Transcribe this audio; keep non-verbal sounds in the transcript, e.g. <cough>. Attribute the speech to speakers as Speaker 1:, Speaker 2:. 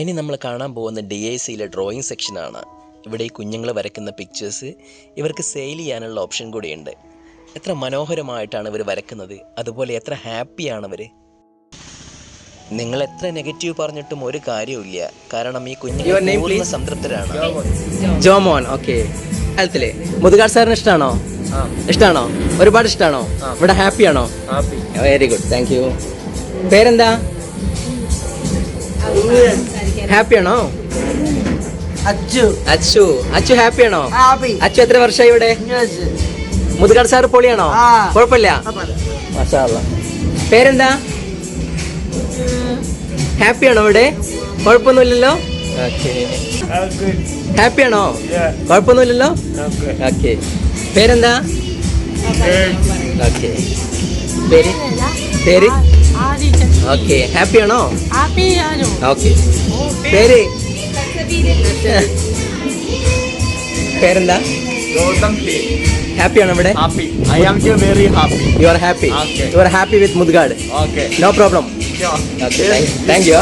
Speaker 1: ഇനി നമ്മൾ കാണാൻ പോകുന്ന ഡി ഐ സിയിലെ ഡ്രോയിങ് സെക്ഷനാണ് ഇവിടെ ഈ കുഞ്ഞുങ്ങൾ വരയ്ക്കുന്ന പിക്ചേഴ്സ് ഇവർക്ക് സെയിൽ ചെയ്യാനുള്ള ഓപ്ഷൻ കൂടിയുണ്ട്. എത്ര മനോഹരമായിട്ടാണ് ഇവർ വരയ്ക്കുന്നത്. അതുപോലെ എത്ര ഹാപ്പിയാണ് അവർ നിങ്ങൾ എത്ര നെഗറ്റീവ് പറഞ്ഞിട്ടും ഒരു കാര്യവുമില്ല കാരണം ഈ കുഞ്ഞുങ്ങൾ സംതൃപ്തരാണ്.
Speaker 2: ജോമോൻ ഓക്കെ ഹെൽത്തിലെ മുതുകാട് സാറിന് ഇഷ്ടമാണോ ഇഷ്ടമാണോ ഒരുപാട് ഇഷ്ടമാണോ ഇവിടെ ഹാപ്പി ആണോ? വെരി ഗുഡ് താങ്ക് യു പേരെന്താ? ഹാപ്പി ആണോ?
Speaker 3: അച്ചു.
Speaker 2: അച്ചു. അച്ചു ഹാപ്പി ആണോ?
Speaker 3: ഹാപ്പി
Speaker 2: അച്ചു എത്ര വർഷമായി ഇവിടെ? മുതുകാട് സാർ പൊളിയാണോ. കുഴപ്പമില്ല. പേരെന്താ? ഹാപ്പി ആണോ ഇവിടെ? കുഴപ്പമൊന്നുമില്ലല്ലോ? ഹാപ്പി ആണോ? കുഴപ്പമൊന്നുമില്ലല്ലോ? ഓക്കെ പേരെന്താ? ഓക്കെ പേര്? പേര്? ഓക്കെ ഹാപ്പി ആണോ? ഓക്കെ പേര് <laughs> പേരെന്താ? ഹാപ്പി ആണ് ഇവിടെ?
Speaker 4: Happy. I am here very happy.
Speaker 2: You are happy. You are happy with Muthukad
Speaker 4: okay
Speaker 2: no problem. Okay thank you